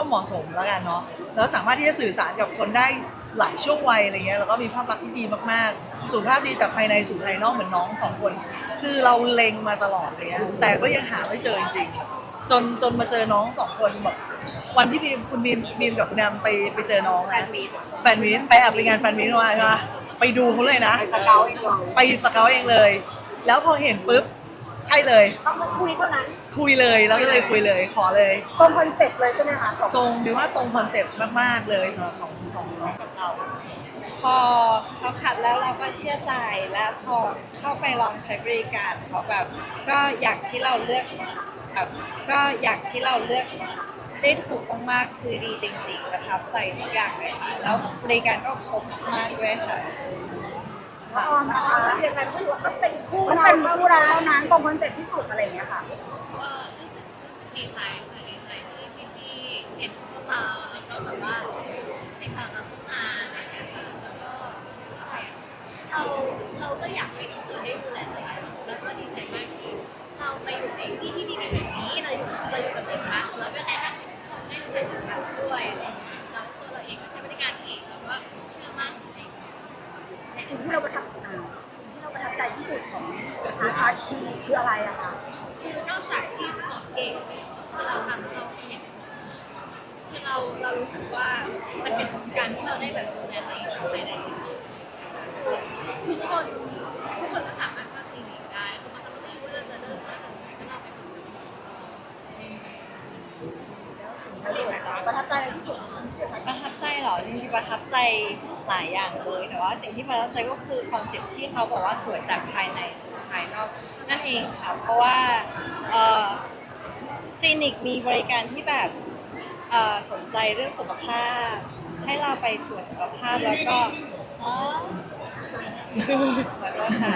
ว่าเหมาะสมแล้วกันเนาะแล้วสามารถที่จะสื่อสารกับคนได้หลายช่วงวัยอะไรเงี้ยแล้วก็มีภาพลักษณ์ที่ดีมากๆสุขภาพดีจากภายในสู่ภายนอกเหมือนน้องสองคน คือเราเล็งมาตลอดเลยอะแต่ก็ยังหาไม่เจอจริงๆจนจนมาเจอน้องสองคนแบบวันที่บีมคุณบีมบีมกับคุณแอมไปไปเจอน้องแฟนะนมีดแฟนมิตไปแอบไปงานแฟนมิตมาใช่ไหมไปดูเขาเลยนะ ไปสเกลเองเหรอไปสเกาต์เองเลย แล้วพอเห็นปุ๊บ ใช่เลย ต้องมาคุยเท่านั้น คุยเลยแล้วก็เลยคุยเลย ขอเลย ตรงคอนเซ็ปต์เลยใช่ไหมคะสองตรงดีว่าตรงคอนเซ็ปต์มากๆเลยสำหรับสองสองน้องกับเรา พอเขาขัดแล้วเราก็เชื่อใจและพอเข้าไปลองใช้บริการเขาแบบ ก็อย่างที่เราเลือกแบบก็อย่างที่เราเลือกได้ถูกมากๆคือดีจริงๆประทับใจทุกอย่างเลยค่ะแล้วบริการก็ครบมากด้วยค่ะ ออมนะคะ ยังไงก็ถือว่าต้องเป็นคู่มันเราเป็นคู่เราเท่านั้นตรงคอนเซ็ปต์ที่สุดอะไรอย่างเงี้ยค่ะ ก็รู้สึกรู้สึกดีใจค่ะดีใจที่พี่พี่ๆเห็นพวกเราแล้วก็แบบว่าาชีคืออะไรอะคะคือนอกจากที่เราเก่งเราทำเราเห็นคือเราเรารู้สึกว่ามันเป็นการที่เราได้แบบดูแลตัวเองทำไรได้จริงๆทุกคนทุกคนก็สามารถ ประทับใจอะไรที่สุดประทับใจเหรอจริงๆประทับใจหลายอย่างเลยแต่ว่าสิ่งที่ประทับใจก็คือคอนเซ็ปต์ที่เขาบอกว่าสวยจากภายในสู่ภายนอกนั่นเองค่ะเพราะว่าเอ่อคลินิกมีบริการที่แบบสนใจเรื่องสุขภาพ ให้เราไปตรวจสุขภาพแล้วก็อ๋อขอโทษค่ะ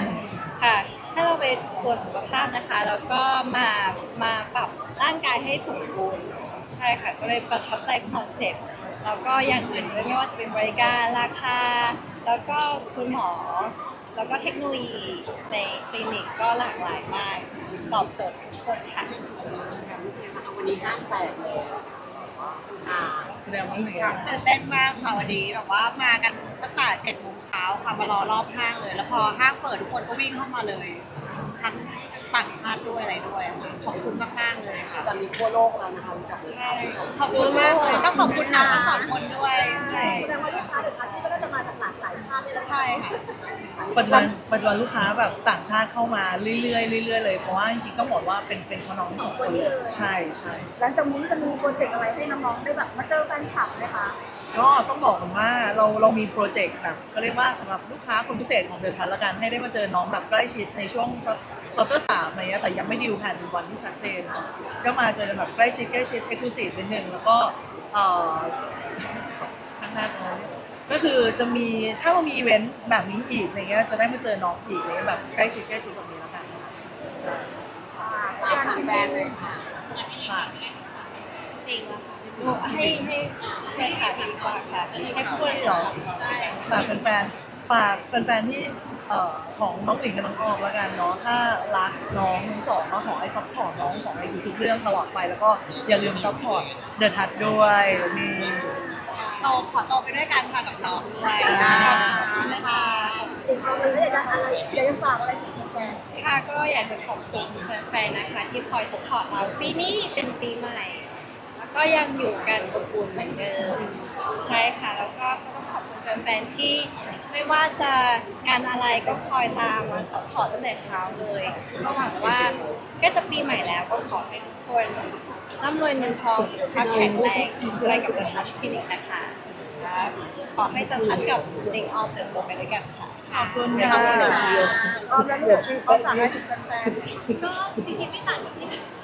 ค่ะให้เราไปตรวจสุขภาพนะคะ แล้วก็มามาปรับร่างกายให้สมบูรณ์ ใช่ค่ะ ก็เลยประทับใจคอนเซ็ปต์แล้วก็อย่างอื่นด้วยไม่ว่าจะเป็นบริการราคา แล้วก็คุณหมอ แล้วก็เทคโนโลยีในคลินิกก็หลากหลายมากตอบโจทย์ทุกคนค่ะรู้สึกยังไงบ้างวันนี้ห้างแตกเลยอ่าคุณแอมว่าไงตื่นเต้นมากค่ะวันนี้แบบว่ามากันตั้งแต่เจ็ดโมงเช้าค่ะมารอรอบห้างเลย แล้วพอห้างเปิดทุกคนก็วิ่งเข้ามาเลย ทั้ง ต่างชาติด้วยอะไรด้วยอะค่ะขอบคุณมากๆเลยค่ะ ตอนนี้ทั่วโลกแล้วนะคะรู้จักเลยค่ะขอบคุณมากเลยต้องขอบคุณน้องทั้งสองคนด้วยใช่แสดงว่าลูกค้าเด็กอาชีพก็น่าจะมาจากหลากหลายชาตินี่แหละใช่ค่ะปัจจุบันปัจจุบันลูกค้าแบบต่างชาติเข้ามาเรื่อยๆเรื่อยๆเลยเพราะว่าจริงๆต้องบอกว่าเป็นเป็นเพราะน้องสองคนเลยใช่ใช่หลังจากนี้จะมีโปรเจกต์อะไรให้น้องๆได้แบบมาเจอแฟนคลับไหมคะก็ต้องบอกกันว่าเราเรามีโปรเจกต์แบบก็เรียกว่าสำหรับลูกค้าคนพิเศษของเดือนทันละกันให้ได้มาเจอน้องแบบใกล้ชิดในช่วง ควอเตอร์สามอะไรเงี้ยแต่ยังไม่ดีลแผนวันที่ชัดเจนเนาะก็มาเจอกันแบบใกล้ชิดใกล้ชิดเอ็กซ์คลูซีฟนิดนึงแล้วก็เอ่อข้างหน้าตรงนั้นก็คือจะมีถ้าเรามีอีเวนต์แบบนี้อีกอะไรเงี้ยจะได้มาเจอน้องอีกอะไรเลยแบบใกล้ชิดใกล้ชิดแบบนี้แล้วกันใช่ตามหาแบรนด์เลยค่ะค่ะจริงแล้วค่ะหนูให้ให้แฟนคลับดีกว่าค่ะให้พูดเหรอฝากแฟนๆ ฝากแฟนๆที่เอ่อของน้องหลิงกับน้องออมแล้วกันเนาะถ้ารักน้องทั้งสองก็ขอให้ซัพพอร์ตน้องสองในทุกๆเรื่องตลอดไป แล้วก็อย่าลืมซัพพอร์ตเดอะทัดด้วยนี่โตขอโตไปด้วยกันค่ะกับน้องด้วยค่ะติดต่อเลยอยากจะอะไรอยากจะฝากอะไรถึงแฟนค่ะก็อยากจะขอบคุณแฟนๆนะคะ ที่คอยสปอร์ตเราปีนี้เป็นปีใหม่ แล้วก็ยังอยู่กันอบอุ่นเหมือนเดิมใช่ค่ะ แล้วก็ก็ต้องขอบคุณแฟนๆที่ ไม่ว่าจะงานอะไรก็คอยตามมาสปอร์ตตั้งแต่เช้าเลยก็หวังว่าใก็จะปีใหม่แล้วก็ขอให้ทุกคนร่ำรวยเงินทองสุขภาพแข็งแรงไปกับ The Touch Clinic นะคะครับขอให้ The Touch กับลิงออมเติบโตไปด้วยกันค่ะ ขอบคุณค่ะๆออมแล้วลูกออมฝากอะไรถึงแฟน ก็จริงๆไม่ต่างกับที่ไหนคน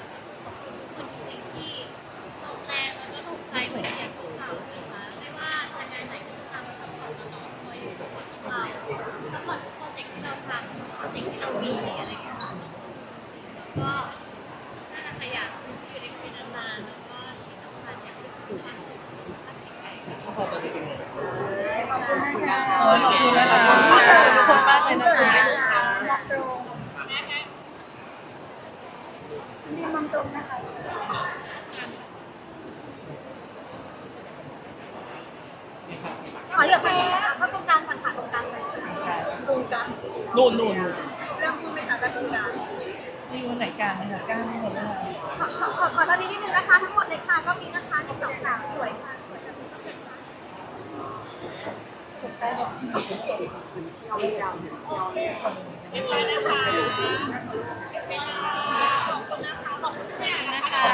ขอบคุณนะคะขอบคุณกคนมากเลยนะคะมีมัมตรงนะคะขอเหลือไปเขาตรงกลางก่อนค่ะตรงกลางเลยตรงกลางนู่นนู่นเรื่องพูดไหมคะตรงกลางมีวันไหนกลางนะคะกลางหมดเลยขอขอขอตอนนี้นิดนึงนะคะทั้งหมดเลยค่ะก็มีนะคะสองสาวสวยค่ะ เรียบร้อยนะคะขอบคุณนะคะขอบคุณแช่นะคะ